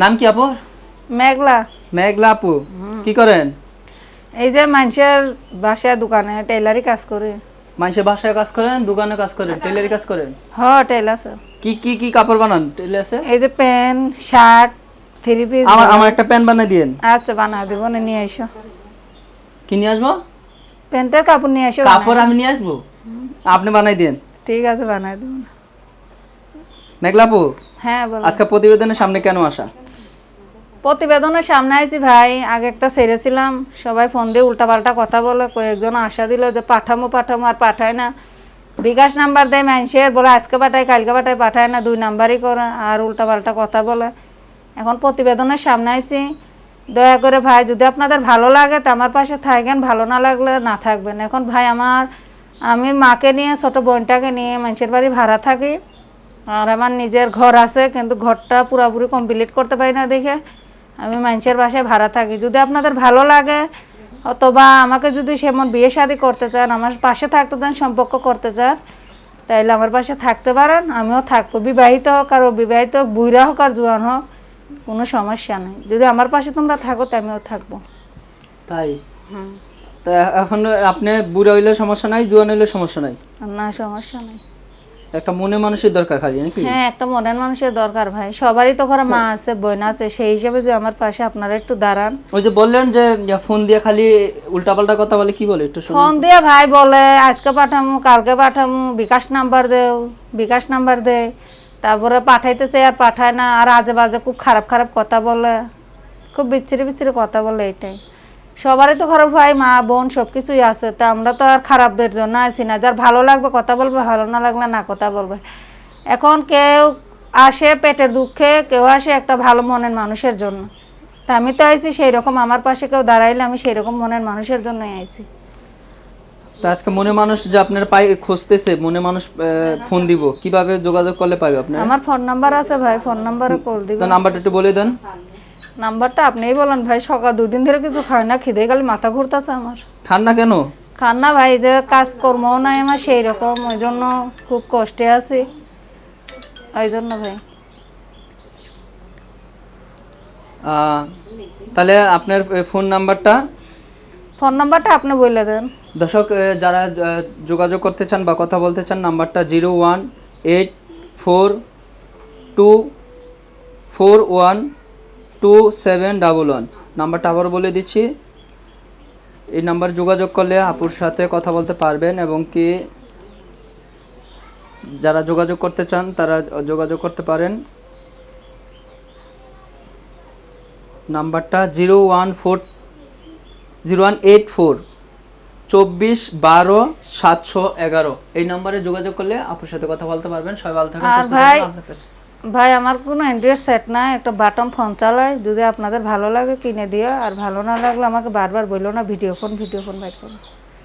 নাম কি আপু মেঘলা। মেঘলা আপু। কি করেন এই যে মানুষের বাসায় দোকানে টেলারি কাজ করে মানুষের বাসায় কাজ করেন দোকানে কাজ করেন টেলারি কাজ করেন হ্যাঁ টেলার স্যার কি কি কি কাপড় বানান? টেলার্সে এই যে প্যান্ট শার্ট থ্রি পিস আমার আমার একটা প্যান্ট বানিয়ে দিয়েন। আচ্ছা বানা দিব না নিয়ে এসো কি নিয়ে আসব? প্যান্টের কাপড় নিয়ে এসো কাপড় আমি নিয়ে আসব। আপনি বানাই দিন ঠিক আছে বানাই দেবো না মেঘলা আপু হ্যাঁ বলো। আজকে প্রতিবেদনের সামনে কেন আসা? প্রতিবেদনের সামনে আইছি, ভাই। আগে একটা ছেড়েছিলাম সবাই ফোন দিয়ে উল্টাপাল্টা কথা বলে, কয়েকজন আশা দিল যে পাঠামো পাঠামো আর পাঠায় না। বিকাশ নাম্বার দেয় মানুষের বলে আজকে পাঠায়, কালকে পাঠায় পাঠায় না, দুই নাম্বারই করে, আর উল্টাপাল্টা কথা বলে। এখন প্রতিবেদনের সামনে আইছি। দয়া করে, ভাই, যদি আপনাদের ভালো লাগে, তো আমার পাশে থাকেন। ভালো না লাগলে না থাকবেন। এখন, ভাই, আমার, আমি মাকে নিয়ে, ছোট বোনটাকে নিয়ে মানুষের বাড়ি ভাড়া থাকি। আর আমার নিজের ঘর আছে, কিন্তু ঘরটা পুরোপুরি কমপ্লিট করতে পারি না দেখে। আমি মানুষের বাসায় ভাড়া থাকি। যদি আপনাদের ভালো লাগে অথবা আমাকে যদি সেমন বিয়ে শাদি করতে চান আমার পাশে থাকতে চান সম্পর্ক করতে চান তাইলে আমার পাশে থাকতে পারেন আমিও থাকব। বিবাহিত হোক আর অবিবাহিত হোক বুড়া হোক আর জোয়ান হোক কোনো সমস্যা নেই। যদি আমার পাশে তোমরা থাকো তো আমিও থাকব। তাই? তা এখন আপনি বুড়া হইলে সমস্যা নাই জুয়ান হইলে সমস্যা নাই? না সমস্যা নেই। একটা মনে মানুষের দরকার খালি নাকি? হ্যাঁ একটা মনের মানুষের দরকার ভাই। সবারই তো ঘরে মা আছে বোন আছে সেই হিসেবে যে আমার পাশে আপনারা একটু দাঁড়ান। ওই যে বললেন যে ফোন দিয়ে খালি উল্টাপাল্টা কথা বলে কি বলে একটু শুনুন ফোন দিয়ে ভাই বলে আজকে পাঠামু কালকে পাঠামু বিকাশ নাম্বার দেও বিকাশ নাম্বার দে। তারপরে পাঠাইতেছে আর পাঠায় না আর আজে বাজে খুব খারাপ খারাপ কথা বলে। খুব বিচ্ছিরি বিচ্ছিরি কথা বলে এটাই। সবারই তো খারাপ ভাই মা বোন সব কিছুই আছে তা আমরা তো আর খারাপদের জন্য আছি না। যার ভালো লাগবে কথা বলবে ভালো না লাগলে না কথা বলবে। এখন কেউ আসে পেটের দুঃখে কেউ আসে একটা ভালো মনের মানুষের জন্য। তা আমি তো আইছি সেই রকম আমার পাশে কেউ দাঁড়াইলে আমি সেই রকম মনের মানুষের জন্যই আইছি। তো আজকে মনে মানুষ যে আপনার পাই খুঁজতেছে মনে মানুষ ফোন দিব কীভাবে যোগাযোগ করলে পাবে আপনার? আমার ফোন নাম্বার আছে ভাই ফোন নাম্বারে কল দিব। তো নাম্বারটা একটু বলে দেন। নাম্বারটা আপনিই বলেন ভাই সকাল দুদিন ধরে কিছু খাই না খিদে গেলে মাথা ঘুরতেছে আমার। খান না কেন? খান না ভাই যে কাজ কর্মও নাই আমার সেই রকম ওই জন্য খুব কষ্টে আছি। ওই জন্য ভাই। তাহলে আপনার ফোন নাম্বারটা? ফোন নাম্বারটা আপনি বলে দেন। দর্শক যারা যোগাযোগ করতে চান বা কথা বলতে চান নাম্বারটা zero one eight four two four one two seven double one নাম্বারটা আবার বলে দিচ্ছি। এই নাম্বার যোগাযোগ করলে আপুর সাথে কথা বলতে পারবেন এবং কি যারা যোগাযোগ করতে চান তারা যোগাযোগ করতে পারেন। নাম্বারটা zero one four zero one eight four চব্বিশ বারো সাতশো এগারো। এই নম্বরে যোগাযোগ করলে আপুর সাথে কথা বলতে পারবেন। সবাই ভালো সুস্থ ভাই- আমার কোনো অ্যান্ড্রয়েড সেট নাই, একটা বাটম ফোন চালায় যদি আপনাদের ভালো লাগে কিনে দিও, আর ভালো না লাগলে আমাকে বারবার বলল না ভিডিও ফোন ভিডিও ফোন বাইর করো